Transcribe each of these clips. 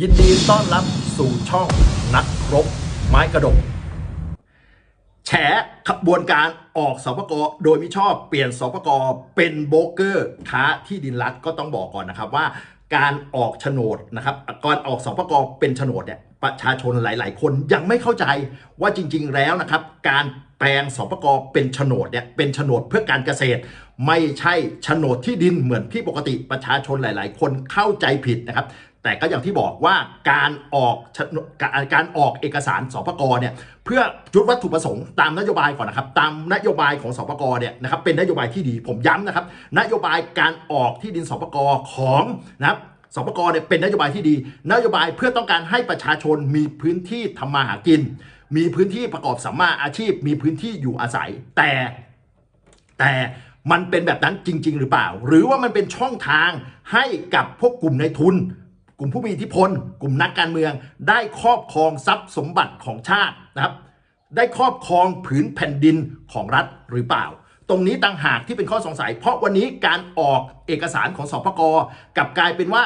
ยินดีต้อนรับสู่ช่องนักรบ ไม้กระดก แฉขบวนการออกสปกโดยมิชอบเปลี่ยนสปกเป็นโบรกเกอร์ค้าที่ดินรัฐก็ต้องบอกก่อนนะครับว่า การออกโฉนดนะครับก่อนออกสปกเป็นโฉนดเนี่ยประชาชนหลาย ๆ คนยังไม่เข้าใจว่าจริง ๆ แล้วนะครับ การแปลงสปกเป็นโฉนดเนี่ยเป็นโฉนดเพื่อการเกษตร ไม่ใช่โฉนดที่ดินเหมือนที่ปกติประชาชนหลาย ๆ คนเข้าใจผิดนะครับ แต่ก็อย่างที่บอกว่าการออกการออกเอกสารสปกรเนี่ยเพื่อจุดวัตถุประสงค์ตามนโยบายก่อนนะครับ ตามนโยบายของสปกรเนี่ยนะครับเป็นนโยบายที่ดีผมย้ำนะครับ นโยบายการออกที่ดินสปกรของนะครับสปกรเนี่ยเป็นนโยบายที่ดี นโยบายเพื่อต้องการให้ประชาชนมีพื้นที่ทำมาหากิน มีพื้นที่ประกอบสัมมาอาชีพ มีพื้นที่อยู่อาศัย แต่แต่มันเป็นแบบนั้นจริง ๆ หรือเปล่า หรือว่ามันเป็นช่องทางให้กับพวกกลุ่มในทุน ลุ่มผู้มีอิทธิพล กลุ่มนักการเมือง ได้ครอบครองทรัพย์สมบัติของชาตินะครับ ได้ครอบครองผืนแผ่นดินของรัฐหรือเปล่า ตรงนี้ต่างหากที่เป็นข้อสงสัย เพราะวันนี้การออกเอกสารของสปกกับกลายเป็นว่า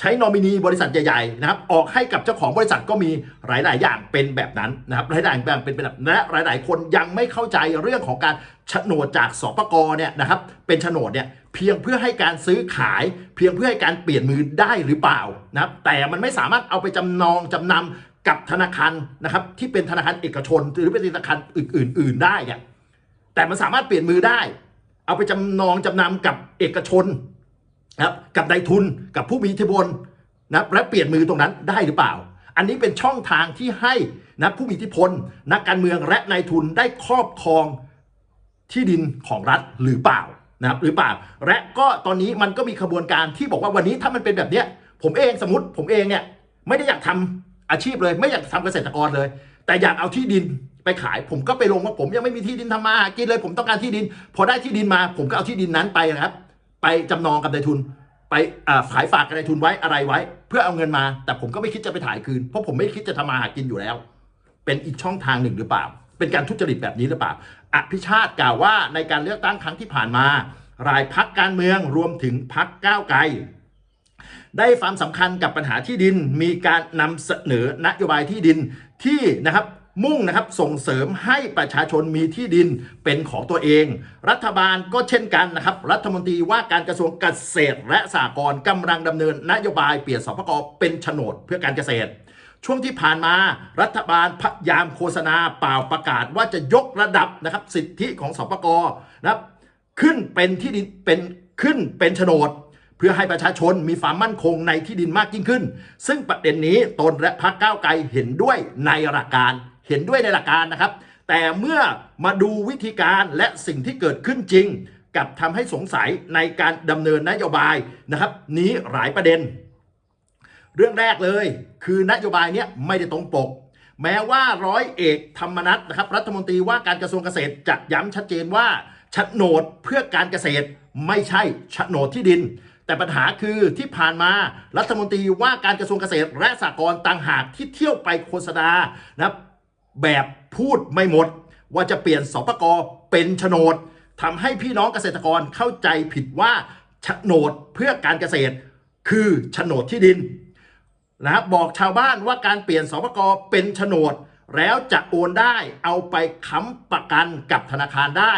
ใช้นอมินีบริษัทใหญ่ๆนะครับออกให้กับเจ้าของบริษัทก็มีหลาย ๆ อย่างเป็นแบบนั้นนะครับหลายๆอย่างเป็นแบบและหลาย ๆ คนยังไม่เข้าใจเรื่องของการโฉนดจากสปกเนี่ยนะครับเป็นโฉนดเนี่ย เพียงเพื่อให้การซื้อขาย เพียงเพื่อให้การเปลี่ยนมือได้หรือเปล่านะครับแต่มันไม่สามารถเอาไปจำนองจำนำกับธนาคารนะครับที่เป็นธนาคารเอกชน หรือเป็นธนาคารอื่น ๆ ได้เนี่ยแต่มันสามารถเปลี่ยนมือได้ เอาไปจำนองจำนำกับเอกชนนะครับกับนายทุนกับผู้มีอิทธิพลนะและเปลี่ยนมือตรงนั้นได้หรือเปล่า อันนี้เป็นช่องทางที่ให้นะผู้มีอิทธิพล นักการเมืองและนายทุนได้ครอบครองที่ดินของรัฐหรือเปล่า นะครับหรือเปล่า และก็ตอนนี้มันก็มีขบวนการที่บอกว่าวันนี้ถ้ามันเป็นแบบเนี้ย ผมเองสมมติผมเองเนี่ยไม่ได้อยากทำอาชีพเลย ไม่อยากทำเกษตรกรเลย แต่อยากเอาที่ดินไปขาย ผมก็ไปลงว่าผมยังไม่มีที่ดินทำมาหากินเลย ผมต้องการที่ดิน พอได้ที่ดินมา ผมก็เอาที่ดินนั้นไปนะครับ ไปจำนองกับนายทุน ไปขายฝากกับนายทุนไว้อะไรไว้ เพื่อเอาเงินมา แต่ผมก็ไม่คิดจะไปถ่ายคืน เพราะผมไม่คิดจะทำมาหากินอยู่แล้ว เป็นอีกช่องทางหนึ่งหรือเปล่า เป็นการทุจริตแบบนี้หรือเปล่าอภิชาติกล่าวว่าในการเลือกตั้งครั้งที่ผ่านมา รายพักการเมืองรวมถึงพักก้าวไกล ได้ความสำคัญกับปัญหาที่ดินมีการนำเสนอนโยบายที่ดินที่นะครับมุ่งนะครับส่งเสริมให้ประชาชนมีที่ดินเป็นของตัวเอง รัฐบาลก็เช่นกันนะครับ รัฐมนตรีว่าการกระทรวงเกษตรและสหกรณ์กำลังดำเนินนโยบายเปลี่ยนสปกเป็นโฉนดเพื่อการเกษตร ช่วงที่ผ่านมารัฐบาลพยายามโฆษณาเปล่าประกาศว่าจะยกระดับนะครับสิทธิของสปกนะครับขึ้นเป็นที่ดินเป็นขึ้นเป็นโฉนด เพื่อให้ประชาชนมีความมั่นคงในที่ดินมากยิ่งขึ้น ซึ่งประเด็นนี้ตนและพรรคก้าวไกลเห็นด้วยในหลักการเห็นด้วยในหลักการนะครับ แต่เมื่อมาดูวิธีการและสิ่งที่เกิดขึ้นจริง กับทำให้สงสัยในการดำเนินนโยบายนะครับ นี้หลายประเด็น เรื่องแรกเลย คือนโยบายเนี้ยไม่ได้ตรงปก แม้ว่าร้อยเอกธรรมนัฐนะครับรัฐมนตรีว่าการกระทรวงเกษตรจะย้ำชัดเจนว่าโฉนดเพื่อการเกษตรไม่ใช่โฉนดที่ดิน แต่ปัญหาคือที่ผ่านมารัฐมนตรีว่าการกระทรวงเกษตร และสหกรณ์ต่างหากที่เที่ยวไปโฆษณานะแบบพูดไม่หมด ว่าจะเปลี่ยนสปกเป็นโฉนดทำให้พี่น้องเกษตรกรเข้าใจผิดว่าโฉนดเพื่อการเกษตร คือโฉนดที่ดิน นะครับบอกชาวบ้านว่าการเปลี่ยนสปกเป็นโฉนด แล้วจะโอนได้เอาไปค้ำประกันกับธนาคารได้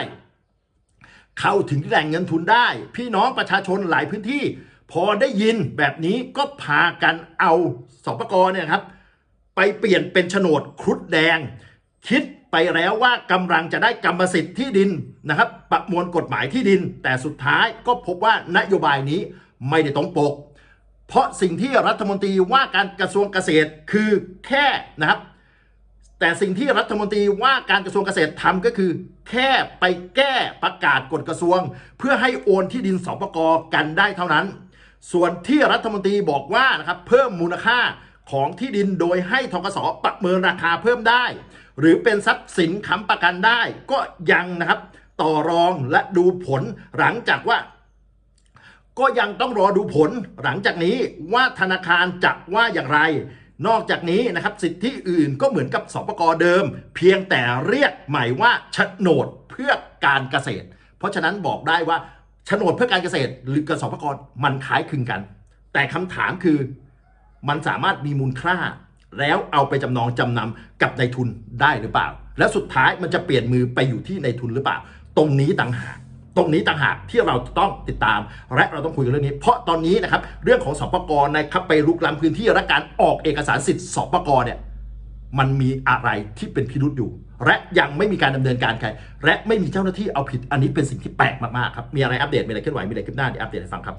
เข้าถึงแหล่งเงินทุนได้ พี่น้องประชาชนหลายพื้นที่ พอได้ยินแบบนี้ก็พากันเอาสปกเนี่ยครับ ไปเปลี่ยนเป็นโฉนดครุฑแดง คิดไปแล้วว่ากำลังจะได้กรรมสิทธิ์ที่ดินนะครับ ประมวลกฎหมายที่ดิน แต่สุดท้ายก็พบว่านโยบายนี้ไม่ได้ตรงปก เพราะสิ่งที่รัฐมนตรีว่าการกระทรวงเกษตรคือแค่นะครับ แต่สิ่งที่รัฐมนตรีว่าการกระทรวงเกษตรทำก็คือ แค่ไปแก้ประกาศกฎกระทรวง เพื่อให้โอนที่ดินสปกกันได้เท่านั้น ส่วนที่รัฐมนตรีบอกว่านะครับเพิ่มมูลค่าของที่ดินโดยให้ทกสประเมินราคาเพิ่มได้ หรือเป็นทรัพย์สินค้ำประกันได้ ก็ยังนะครับต่อรองและดูผลหลังจากว่า ก็ยังต้องรอดูผลหลังจากนี้ว่าธนาคารจะว่าอย่างไร นอกจากนี้นะครับสิทธิอื่นก็เหมือนกับสปกเดิม เพียงแต่เรียกใหม่ว่าโฉนดเพื่อการเกษตร เพราะฉะนั้นบอกได้ว่าโฉนดเพื่อการเกษตร หรือกับสปกมันคล้ายคลึงกัน แต่คำถามคือมันสามารถมีมูลค่า แล้วเอาไปจำนองจำนำกับนายทุนได้หรือเปล่า แล้วสุดท้ายมันจะเปลี่ยนมือไปอยู่ที่นายทุนหรือเปล่า ตรงนี้ต่างหาก ตรงนี้ต่างหากที่เราต้องติดตาม และเราต้องคุยกันเรื่องนี้ เพราะตอนนี้นะครับเรื่องของสปกนะครับไปลุกล้ำพื้นที่และการออกเอกสารสิทธิ์สปกเนี่ยมันมีอะไรที่เป็นพิรุษอยู่ และยังไม่มีการดำเนินการใคร และไม่มีเจ้าหน้าที่เอาผิดอันนี้เป็นสิ่งที่แปลกมากๆครับมีอะไรอัปเดตมีอะไรเคลื่อนไหวมีอะไรขึ้นหน้าเดี๋ยวอัปเดตให้ฟังครับ